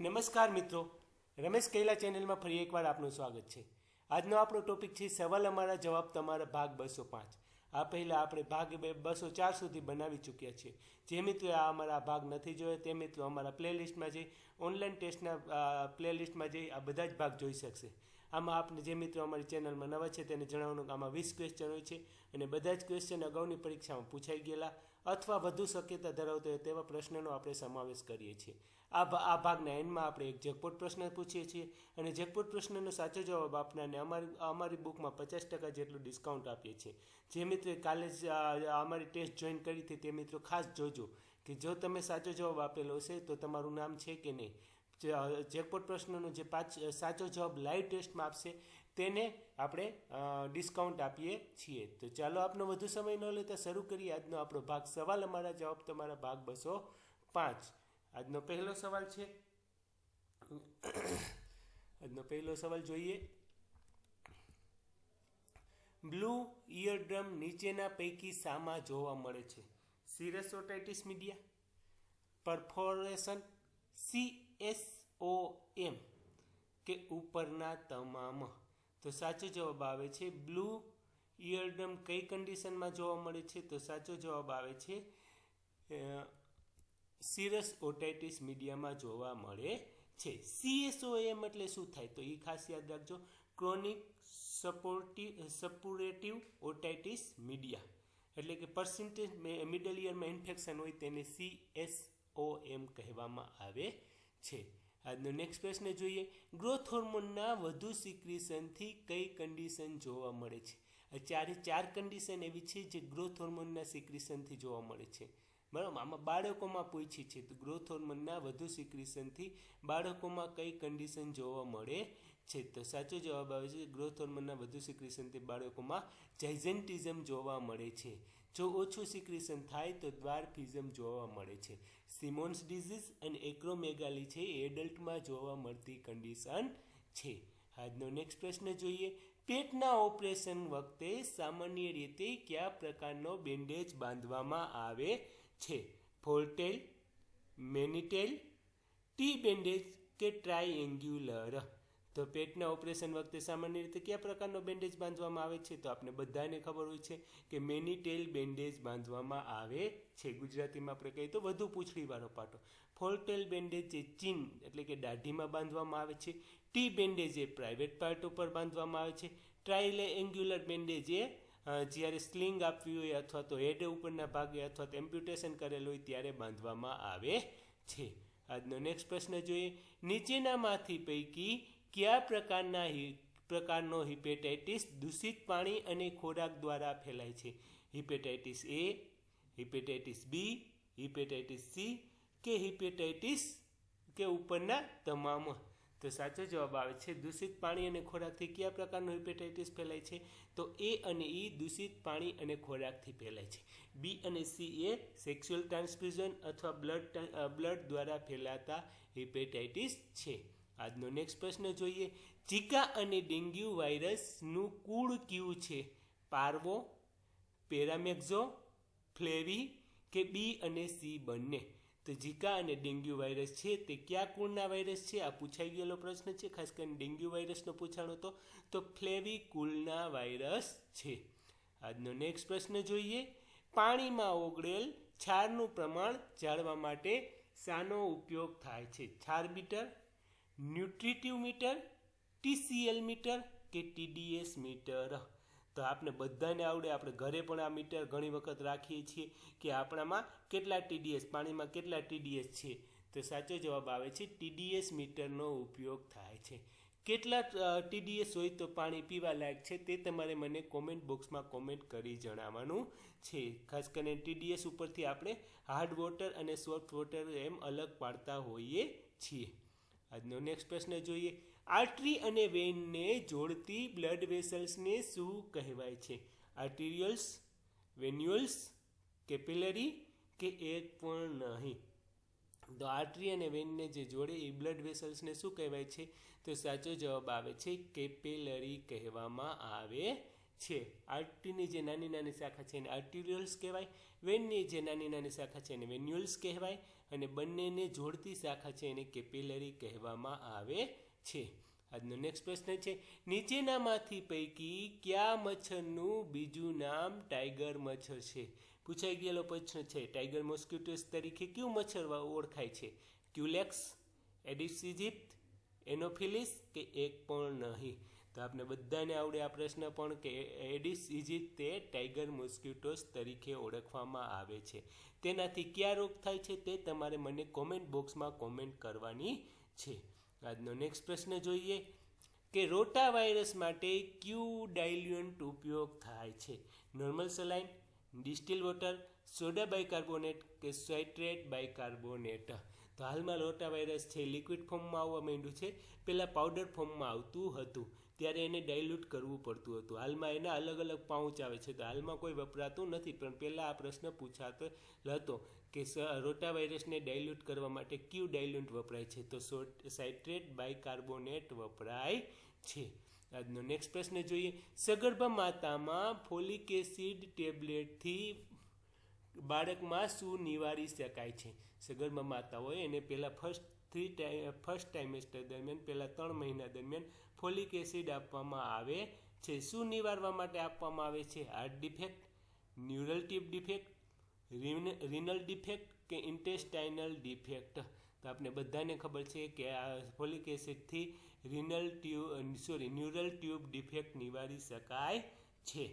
નમસ્કાર મિત્રો, રમેશ કૈલા ચેનલમાં ફરી એકવાર આપનું સ્વાગત છે. આજનો આપણો ટોપિક છે, સવાલ અમારા જવાબ તમારા ભાગ બસો પાંચ. આ પહેલાં આપણે ભાગ બે, બસો ચાર સુધી બનાવી ચૂક્યા છીએ. જે મિત્રોએ આ અમારા ભાગ નથી જોયો, તે મિત્રો અમારા પ્લેલિસ્ટમાં જઈ, ઓનલાઈન ટેસ્ટના પ્લેલિસ્ટમાં જઈ, આ બધા જ ભાગ જોઈ શકશે. આમાં આપને જે મિત્રો અમારી ચેનલમાં નવા છે, તેને જણાવવાનું કે આમાં વીસ ક્વેશ્ચન હોય છે. અને બધા જ ક્વેશ્ચન અગાઉની પરીક્ષામાં પૂછાઈ ગયેલા. અથવા વધુ શક્યતા ધરાવતો હોય તેવા પ્રશ્નનો આપણે સમાવેશ કરીએ છીએ. આ આ ભાગના એન્ડમાં આપણે એક જેકપોટ પ્રશ્ન પૂછીએ છીએ અને જેકપોટ પ્રશ્નનો સાચો જવાબ આપનારને અમારી અમારી બુકમાં પચાસ ટકા જેટલું ડિસ્કાઉન્ટ આપીએ છીએ. જે મિત્રોએ કાલે જ અમારી ટેસ્ટ જોઈન કરી હતી તે મિત્રો ખાસ જોજો કે જો તમે સાચો જવાબ આપેલો હશે તો તમારું નામ છે કે નહીં. જેકપોટ પ્રશ્નનો જે પાંચ, સાચો જવાબ લાઈવ ટેસ્ટમાં આપશે તેને આપણે ડિસ્કાઉન્ટ આપીએ છીએ. તો ચાલો આપનો વધુ સમય ન લેતા શરૂ કરીએ આજનો આપણો ભાગ. સવાલ અમારા જવાબ તમારા ભાગ બસો પાંચ. આજનો પહેલો સવાલ છે. આજનો પહેલો સવાલ જોઈએ. બ્લુ ઇયરડ્રમ નીચેના પૈકી શામાં જોવા મળે છે? Serous media, perforation C S O M કે ઉપરના તમામ તો સાચો જવાબ આવે છે બ્લુ ઇયરડમ કઈ કન્ડિશનમાં જોવા મળે છે? તો સાચો જવાબ આવે છે સિરસ ઓટાઇટિસ મીડિયામાં જોવા મળે છે. સીએસઓએમ એટલે શું થાય? તો એ ખાસ યાદ રાખજો. Chronic supportive suppurative otitis media. એટલે કે પર્સન્ટેજ મિડલ ઇયરમાં ઇન્ફેક્શન હોય તેને સી એસ ઓ એમ કહેવામાં આવે છે. આજનો નેક્સ્ટ પ્રશ્ન જોઈએ. ગ્રોથ હોર્મોનના વધુ સિક્રિશનથી કઈ કન્ડિશન જોવા મળે છે? ચારે ચાર કન્ડિશન એવી છે જે ગ્રોથ હોર્મોનના સિક્રિશનથી જોવા મળે છે. બરાબર? આમાં બાળકોમાં પૂછી છે તો ગ્રોથ હોર્મોનના વધુ સિક્રિશનથી બાળકોમાં કઈ કન્ડિશન જોવા મળે છે. તો સાચો જવાબ આવે છે ગ્રોથ હોર્મોનના વધુ સિક્રિશનથી બાળકોમાં જાઇઝેન્ટિઝમ જોવા મળે છે. જો ઓછું સિક્રિશન થાય તો દ્વારફિઝમ જોવા મળે છે. સિમોન્સ ડિઝીઝ અને એક્રોમેગાલી છે એ એડલ્ટમાં જોવા મળતી કન્ડિશન છે. આજનો નેક્સ્ટ પ્રશ્ન જોઈએ. પેટના ઓપરેશન વખતે સામાન્ય રીતે કયા પ્રકારનો બેન્ડેજ બાંધવામાં આવે છે? ફોલ્ટેલ, મેનિટેલ, ટી બેન્ડેજ કે ટ્રાયએંગ્યુલર તો પેટના ઓપરેશન વખતે સામાન્ય રીતે કયા પ્રકારનો બેન્ડેજ બાંધવામાં આવે છે? તો આપણે બધાને ખબર હોય છે કે મેનિટેલ બેન્ડેજ બાંધવામાં આવે છે. ગુજરાતીમાં આપણે કહીએ તો વધુ પૂંછડીવાળો પાટો. ફોલટેલ બેન્ડેજ જે ચીન એટલે કે દાઢીમાં બાંધવામાં આવે છે. ટી બેન્ડેજ એ પ્રાઇવેટ પાર્ટ ઉપર બાંધવામાં આવે છે. ટ્રાયલે એંગ્યુલર બેન્ડેજ એ જ્યારે સ્લિંગ આપવી હોય અથવા તો હેડ ઉપરના ભાગે અથવા તો એમ્પ્યુટેશન કરેલું હોય ત્યારે બાંધવામાં આવે છે. આજનો નેક્સ્ટ પ્રશ્ન જોઈએ. નીચેનામાંથી પૈકી કયા પ્રકારના પ્રકારનો હિપેટાઇટિસ દૂષિત પાણી અને ખોરાક દ્વારા ફેલાય છે? Hepatitis A, hepatitis B, hepatitis C કે હિપેટાઇટિસ કે ઉપરના તમામ? તો સાચો જવાબ આવે છે, દૂષિત પાણી અને ખોરાકથી કયા પ્રકારનો હિપેટાઇટિસ ફેલાય છે? તો એ અને ઈ દૂષિત પાણી અને ખોરાકથી ફેલાય છે. બી અને સી એ સેક્સ્યુઅલ ટ્રાન્સફ્યુઝન અથવા બ્લડ બ્લડ દ્વારા ફેલાતા હિપેટાઇટિસ છે. આજનો નેક્સ્ટ પ્રશ્ન જોઈએ. ઝીકા અને ડેન્ગ્યુ વાયરસનું કુળ કયું છે? પાર્વો, પેરામેક્ઝો ફ્લેવી કે બી અને સી બંને? તો ઝીકા અને ડેન્ગ્યુ વાયરસ છે તે કયા કુળના વાયરસ છે? આ પૂછાઈ ગયેલો પ્રશ્ન છે, ખાસ કરીને ડેન્ગ્યુ વાયરસનો પૂછાણો હતો તો ફ્લેવી કુલના વાયરસ છે. આજનો નેક્સ્ટ પ્રશ્ન જોઈએ. પાણીમાં ઓગળેલ છારનું પ્રમાણ જાળવા માટે શાનો ઉપયોગ થાય છે? છાર meter nutritive meter, TCL meter કે ટીડીએસ મીટર? તો આપણે બધાને આવડે, આપણે ઘરે પણ આ મીટર ઘણી વખત રાખીએ છીએ કે આપણામાં કેટલા ટીડીએસ, પાણીમાં કેટલા ટીડીએસ છે? તો સાચો જવાબ આવે છે, ટીડીએસ મીટરનો ઉપયોગ થાય છે. કેટલા ટીડીએસ હોય તો પાણી પીવા લાયક છે તે તમારે મને કોમેન્ટ બોક્સમાં કોમેન્ટ કરી જણાવવાનું છે. ખાસ કરીને ટીડીએસ ઉપરથી આપણે હાર્ડ વોટર અને સોફ્ટ વોટર એમ અલગ પાડતા હોઈએ છીએ. આજનો નેક્સ્ટ પ્રશ્ન જોઈએ. આર્ટરી અને વેઇનને જોડતી બ્લડ વેસલ્સને શું કહેવાય છે? આર્ટિરિયલ્સ વેન્યુઅલ્સ કેપિલરી કે એક પણ નહીં? તો આર્ટરી અને વેનને જે જોડે એ બ્લડ વેસલ્સને શું કહેવાય છે? તો સાચો જવાબ આવે છે કેપેલરી કહેવામાં આવે છે. આર્ટીની જે નાની નાની શાખા છે એને આર્ટિરિયલ્સ કહેવાય, વેનની જે નાની નાની શાખા છે એને વેન્યુઅલ્સ કહેવાય અને બંનેને જોડતી શાખા છે એને કેપિલરી કહેવામાં આવે છે. આજનો નેક્સ્ટ પ્રશ્ન છે, નીચેનામાંથી પૈકી કયા મચ્છરનું બીજું નામ ટાઈગર મચ્છર છે? પૂછાઈ ગયેલો પ્રશ્ન છે, ટાઈગર મોસ્કિટોસ તરીકે કયું મચ્છર ઓળખાય છે? ક્યુલેક્સ એડિસિજિપ્ત એનોફિલિસ કે એક પણ નહીં? તો આપણે બધાને આવડે આ પ્રશ્ન પણ કે એડિસ ઇઝી તે ટાઈગર મોસ્કિટોસ તરીકે ઓળખવામાં આવે છે. તેનાથી કયા રોગ થાય છે તે તમારે મને કોમેન્ટ બોક્સમાં કોમેન્ટ કરવાની છે. આજનો નેક્સ્ટ પ્રશ્ન જોઈએ કે રોટા વાયરસ માટે ક્યુ ડાયલ્યુન્ટ ઉપયોગ થાય છે? Normal saline distil water, soda bicarbonate કે સાઇટ્રેટ બાયકાર્બોનેટ? તો હાલમાં રોટા વાયરસ છે, લિક્વિડ ફોર્મમાં આવવા માંડ્યું છે. પહેલાં પાવડર ફોર્મમાં આવતું હતું. ત્યારે એને ડાયલ્યુટ કરવું પડતું હતું. હાલમાં એના અલગ અલગ પાઉચ આવે છે. તો હાલમાં કોઈ વપરાતું નથી. પણ પહેલાં આ પ્રશ્ન પૂછાતો હતો કે રોટા વાયરસને ડાયલ્યુટ કરવા માટે ક્યુ ડાયલ્યુટ વપરાય છે? તો સાઇટ્રેટ બાયકાર્બોનેટ વપરાય છે. આજનો નેક્સ્ટ પ્રશ્ન જોઈએ. સગર્ભા માતામાં ફોલિક એસિડ ટેબ્લેટથી બાળકમાં શું નિવારી શકાય છે? સગર્ભા માતા હોય એને પહેલાં first three time first trimester દરમિયાન, પહેલાં ત્રણ મહિના દરમિયાન ફોલિક એસિડ આપવામાં આવે છે. શું નિવારવા માટે આપવામાં આવે છે? Heart defect, neural tube defect renal defect કે ઇન્ટેસ્ટાઇનલ ડિફેક્ટ? તો આપણે બધાને ખબર છે કે આ folic એસિડથી renal tube sorry, neural tube defect નિવારી શકાય છે.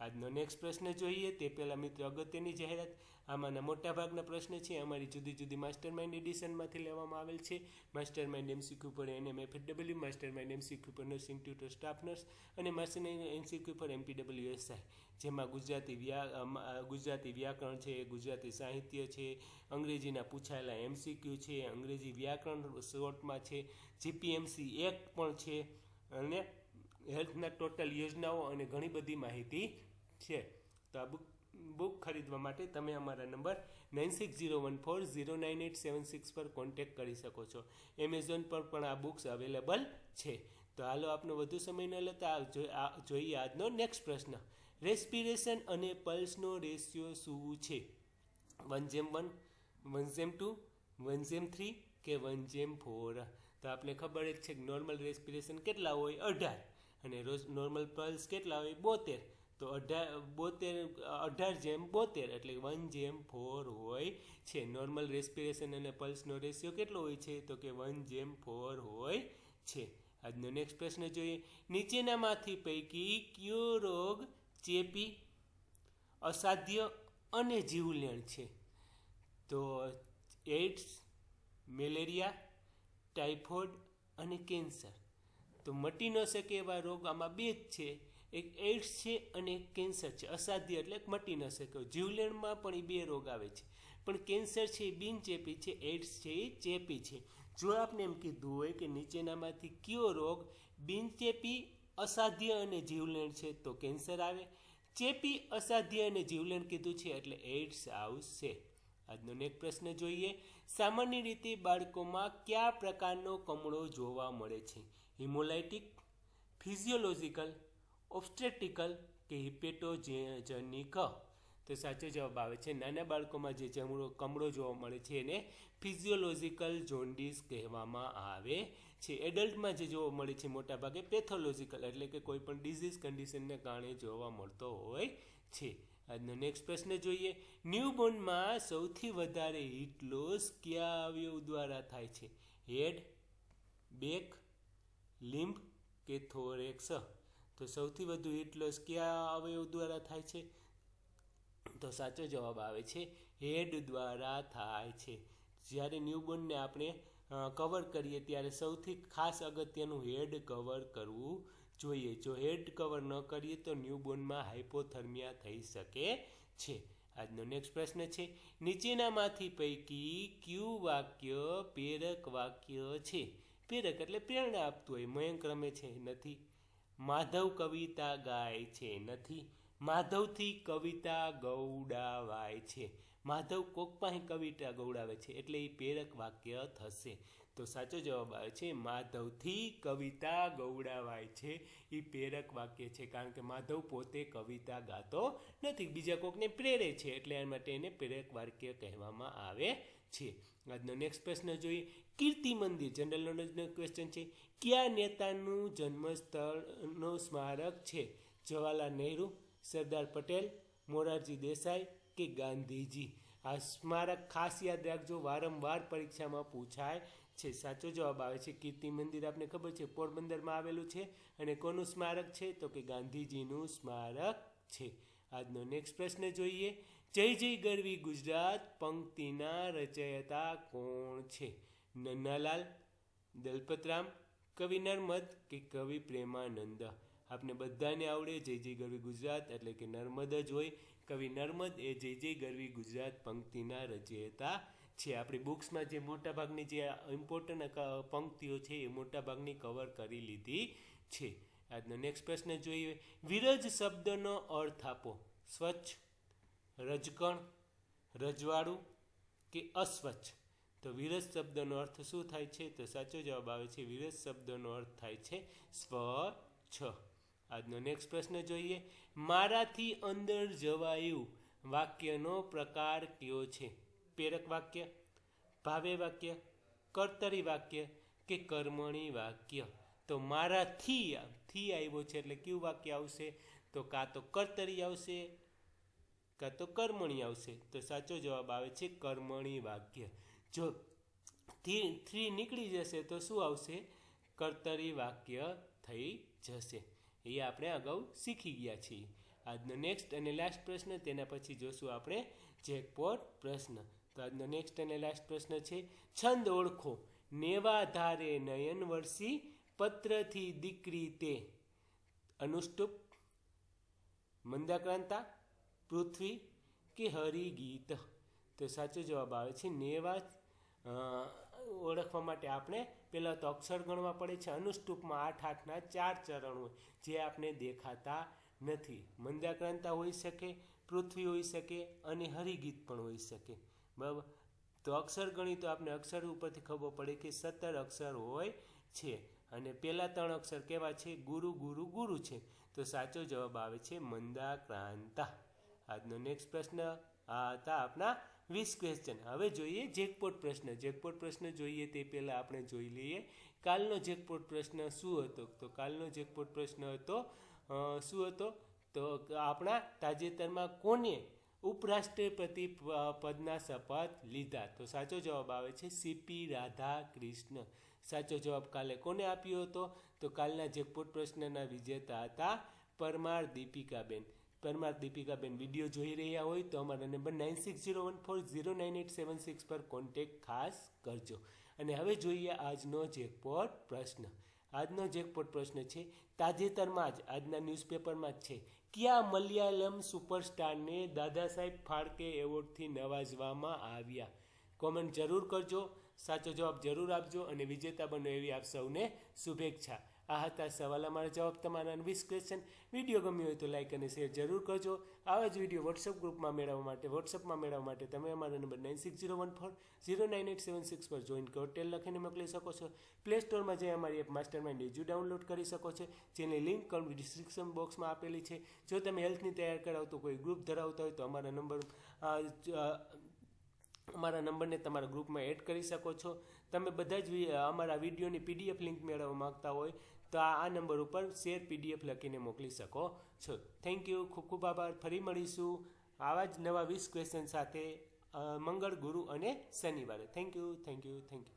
આજનો નેક્સ્ટ પ્રશ્ન જોઈએ, તે પહેલાં મિત્રો અગત્યની જાહેરાત. આમાંના મોટાભાગના પ્રશ્ન છે, અમારી જુદી જુદી માસ્ટર માઇન્ડ એડિશનમાંથી લેવામાં આવેલ છે. માસ્ટર માઇન્ડ એમસીક્યુ પર NM W master mind MCQ પર નર્સિંગ ટ્યુટર સ્ટાફ નર્સ અને માસ્ટર એમસીક્યુ પર એમપીડબલ્યુ એસઆઈ જેમાં ગુજરાતી વ્યા ગુજરાતી વ્યાકરણ છે, ગુજરાતી સાહિત્ય છે, અંગ્રેજીના પૂછાયેલા એમસીક્યુ છે, અંગ્રેજી વ્યાકરણ શોર્ટમાં છે જીપીએમસી એક્ટ પણ છે, અને હેલ્થના ટોટલ યોજનાઓ અને ઘણી બધી માહિતી છે. તો આ બુક બુક ખરીદવા માટે તમે અમારા number nine six zero one four zero nine eight seven six પર કોન્ટેક્ટ કરી શકો છો. એમેઝોન પર પણ આ બુક્સ અવેલેબલ છે. તો હાલો, આપનો વધુ સમય ન લેતા જોઈએ આજનો નેક્સ્ટ પ્રશ્ન. રેસ્પિરેશન અને પલ્સનો રેશિયો શું છે? વન જેમ વન વન જેમ ટુ વન જેમ થ્રી કે વન જેમ ફોર તો આપણે ખબર જ છે કે નોર્મલ રેસ્પિરેશન કેટલા હોય? અઢાર. અને રોજ નોર્મલ પલ્સ કેટલા હોય? બોતેર. તો અઢાર બોતેર, અઢાર જેમ બોતેર એટલે વન જેમ ફોર હોય છે. નોર્મલ રેસ્પિરેશન અને પલ્સનો રેશિયો કેટલો હોય છે? તો કે વન જેમ ફોર હોય છે. આજનો નેક્સ્ટ પ્રશ્ન જોઈએ. નીચેનામાંથી પૈકી કયો રોગ ચેપી અસાધ્ય અને જીવલેણ છે? તો એઇડ્સ, મેલેરિયા ટાઇફોઇડ અને કેન્સર. તો મટી ન શકે એવા રોગ આમાં બે જ છે. એક એઇડ્સ છે અને એક કેન્સર છે. અસાધ્ય એટલે મટી ન શકે જીવલેણમાં પણ એ બે રોગ આવે છે. પણ કેન્સર છે એ બિનચેપી છે એઇડ્સ છે એ ચેપી છે. જો આપણે એમ કીધું હોય કે નીચેનામાંથી કયો રોગ બિનચેપી, અસાધ્ય અને જીવલેણ છે, તો કેન્સર આવે. ચેપી, અસાધ્ય અને જીવલેણ કીધું છે એટલે એઇડ્સ આવશે આજનો નેક પ્રશ્ન જોઈએ. સામાન્ય રીતે બાળકોમાં કયા પ્રકારનો કમળો જોવા મળે છે? હિમોલાઇટિક ફિઝિયોલોજિકલ ઓબ્સ્ટ્રેટિકલ કે હિપેટોજેનિક તો સાચો જવાબ આવે છે. નાના બાળકોમાં જે જમણો કમળો જોવા મળે છે એને ફિઝિયોલોજિકલ જોન્ડિસ કહેવામાં આવે છે. એડલ્ટમાં જે જોવા મળે છે મોટાભાગે પેથોલોજિકલ એટલે કે કોઈ પણ ડિઝીઝ કન્ડિશનને કારણે જોવા મળતો હોય છે. આજનો નેક્સ્ટ પ્રશ્ન જોઈએ. ન્યૂબોર્નમાં સૌથી વધારે હીટ લોસ કયા અવયવ દ્વારા થાય છે? હેડ બેક લિમ્બ કે થોરેક્સ તો સૌથી વધુ હીટ લોસ કયા અવયવ દ્વારા થાય છે? તો સાચો જવાબ આવે છે, હેડ દ્વારા થાય છે. જ્યારે ન્યૂબોર્નને આપણે કવર કરીએ ત્યારે સૌથી ખાસ અગત્યનું હેડ કવર કરવું જોઈએ. જો હેડ કવર ન કરીએ તો ન્યૂબોર્નમાં હાઇપોથર્મિયા થઈ શકે છે. આજનો નેક્સ્ટ પ્રશ્ન છે, નીચેનામાંથી પૈકી ક્યુ વાક્ય પ્રેરક વાક્ય છે? પ્રેરક એટલે પ્રેરણા આપતું હોય, મયંક રમે છે, નથી. માધવ કવિતા ગાય છે નથી. માધવથી કવિતા ગૌડાવાય છે. માધવ કોક પાસે કવિતા ગૌડાવે છે એટલે એ પ્રેરક વાક્ય થશે. તો સાચો જવાબ આવે છે, માધવથી કવિતા ગૌડાવાય છે. એ પ્રેરક વાક્ય છે કારણ કે માધવ પોતે કવિતા ગાતો નથી. બીજા કોકને પ્રેરે છે એટલે એના માટે એને પ્રેરક વાક્ય કહેવામાં આવે છે. આજનો નેક્સ્ટ પ્રશ્ન જોઈએ. કીર્તિ મંદિર જનરલ નોલેજનો ક્વેશ્ચન છે. કયા નેતાનું જન્મસ્થળનો સ્મારક છે? જવાહરલાલ નહેરુ, સરદાર પટેલ, મોરારજી દેસાઈ કે ગાંધીજી? આ સ્મારક ખાસ યાદ રાખજો. વારંવાર પરીક્ષામાં પૂછાય છે. સાચો જવાબ આવે છે. કીર્તિ મંદિર આપને ખબર છે. પોરબંદરમાં આવેલું છે. અને કોનું સ્મારક છે? તો કે ગાંધીજીનું સ્મારક છે. આજનો નેક્સ્ટ પ્રશ્ન જોઈએ. જય જય ગરવી ગુજરાત, પંક્તિના રચયતા કોણ છે? નન્નાલાલ, દલપતરામ, કવિ નર્મદ કે કવિ પ્રેમાનંદ? આપને બધાને આવડે જય જય ગરવી ગુજરાત એટલે કે નર્મદ જ હોય. કવિ નર્મદ એ જય જય ગરવી ગુજરાત પંક્તિના રચયતા છે. આપણી બુક્સમાં જે મોટાભાગની જે ઇમ્પોર્ટન્ટ પંક્તિઓ છે એ મોટાભાગની કવર કરી લીધી છે. આજનો નેક્સ્ટ પ્રશ્ન જોઈએ. વિરજ શબ્દનો અર્થ આપો. સ્વચ્છ રજકણ, રજવાડું કે અસ્વચ્છ? તો વિરજ શબ્દનો અર્થ શું થાય છે? તો સાચો જવાબ આવે છે વિરજ શબ્દનો અર્થ થાય છે સ્વચ્છ. આજનો નેક્સ્ટ પ્રશ્ન જોઈએ. મારાથી અંદર જવાયું વાક્યનો પ્રકાર કયો છે? પ્રેરક વાક્ય, ભાવે વાક્ય, કર્તરી વાક્ય કે કર્મણી વાક્ય? તો મારાથી થી આવ્યો છે એટલે કયું વાક્ય આવશે? તો કાં તો કર્તરી આવશે કાં તો કર્મણી આવશે. તો સાચો જવાબ આવે છે કર્મણી વાક્ય. જો થી થ્રી નીકળી જશે તો શું આવશે? કર્તરી વાક્ય થઈ જશે. એ આપણે અગાઉ શીખી ગયા છીએ. આજનો નેક્સ્ટ અને લાસ્ટ પ્રશ્ન, તેના પછી જોશું આપણે જેકપોટ પ્રશ્ન. તો આજનો નેક્સ્ટ અને લાસ્ટ પ્રશ્ન છે, છંદ ઓળખો. નેવા ધારે નયન વર્ષી પત્રથી દીકરી તે. અનુષ્ટુપ, મંદાક્રાંતા પૃથ્વી કે હરિગીત તો સાચો જવાબ આવે છે નેવા ઓળખવા માટે આપણે પહેલાં તો અક્ષર ગણવા પડે છે. અનુષ્ટુપમાં આઠ, આઠના ચાર ચરણ હોય, જે આપણે દેખાતા નથી. મંદાક્રાંતા હોઈ શકે, પૃથ્વી હોઈ શકે અને હરિગીત પણ હોઈ શકે. બરાબર? તો અક્ષર ગણી તો આપણે અક્ષર ઉપરથી ખબર પડે કે સત્તર અક્ષર હોય છે. અને પહેલાં ત્રણ અક્ષર કેવા છે? ગુરુ ગુરુ ગુરુ છે. તો સાચો જવાબ આવે છે મંદાક્રાંતા. આજનો નેક્સ્ટ પ્રશ્ન, આ હતા આપણા વીસ ક્વેશ્ચન હવે જોઈએ જેકપોટ પ્રશ્ન. જેકપોટ પ્રશ્ન જોઈએ તે પહેલાં આપણે જોઈ લઈએ, કાલનો જેકપોટ પ્રશ્ન શું હતો? તો કાલનો જેકપોટ પ્રશ્ન હતો શું હતો? તો આપણા તાજેતરમાં કોને ઉપરાષ્ટ્રપતિ પદના શપથ લીધા? તો સાચો જવાબ આવે છે સીપી રાધા કૃષ્ણ સાચો જવાબ કાલે કોને આપ્યો હતો? તો કાલના જેકપોટ પ્રશ્નના વિજેતા હતા પરમાર દીપિકાબેન. પરમાર દીપિકાબેન વીડિયો જોઈ રહ્યા હોય તો અમારા number nine six zero one four zero nine eight seven six પર કોન્ટેક ખાસ કરજો. અને હવે જોઈએ આજનો જેકપોટ પ્રશ્ન. આજનો જેકપોટ પ્રશ્ન છે, તાજેતરમાં જ આજના ન્યૂઝપેપરમાં જ છે, કયા મલયાલમ સુપરસ્ટારને દાદા સાહેબ ફાળકે એવોર્ડથી નવાજવામાં આવ્યા? કોમેન્ટ જરૂર કરજો, સાચો જવાબ જરૂર આપજો અને વિજેતા બનો એવી આપ સૌને શુભેચ્છા. આ હતા સવાલ અમારા જવાબ તમારા વીસ ક્વેશ્ચન વીડિયો ગમ્યો હોય તો લાઇક અને શેર જરૂર કરજો. આવા જ વીડિયો વોટ્સઅપ ગ્રુપમાં મેળવવા માટે વોટ્સઅપમાં મેળવવા માટે તમે અમારા number nine six zero one four zero nine eight seven six પર જોઈન કરો ટેલ લખીને મોકલી શકો છો. પ્લે સ્ટોરમાં જઈ અમારી app master mind edu download કરી શકો છો, જેની લિંક ડિસ્ક્રિપ્શન બોક્સમાં આપેલી છે. જો તમે હેલ્થની તૈયાર કરાવતો કોઈ ગ્રુપ ધરાવતા હોય તો અમારા નંબર અમારા નંબરને તમારા ગ્રુપમાં એડ કરી શકો છો. તમે બધા જ અમારા વિડીયોની પીડીએફ લિંક મેળવવા માગતા હોય તો આ નંબર ઉપર શેર પીડીએફ લખીને મોકલી શકો છો. થેન્ક યુ ખૂબ ખૂબ આભાર. ફરી મળીશું આવા જ નવા વીસ ક્વેશ્ચન સાથે મંગળ ગુરુ અને શનિવારે. Thank you thank you thank you